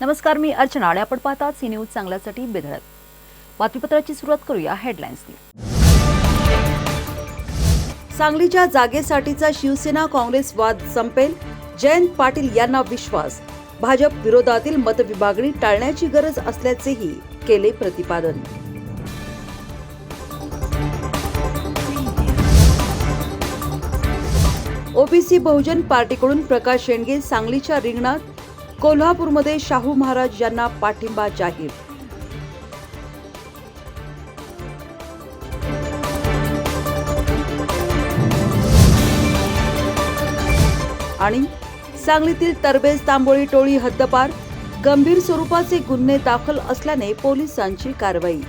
नमस्कार मी अर्चना. आणि आपण पाहतात सी न्यूज चांगल्यासाठी बेधडक बातमीपत्राची सुरुवात करूया हेडलाईन्सनी सांगलीच्या जागेसाठीचा शिवसेना काँग्रेस वाद संपेल. जयंत पाटील यांना विश्वास. भाजप विरोधातील मतविभागणी टाळण्याची गरज असल्याचेही केले प्रतिपादन. ओबीसी बहुजन पार्टीकडून प्रकाश शेंडगे सांगलीच्या रिंगणात कोल्हापूरमध्ये शाहू महाराज यांना पाठिंबा जाहीर. आणि सांगलीतील तरबेज तांबोळी टोळी हद्दपार गंभीर स्वरूपाचे गुन्हे दाखल असल्याने पोलिसांची कारवाई.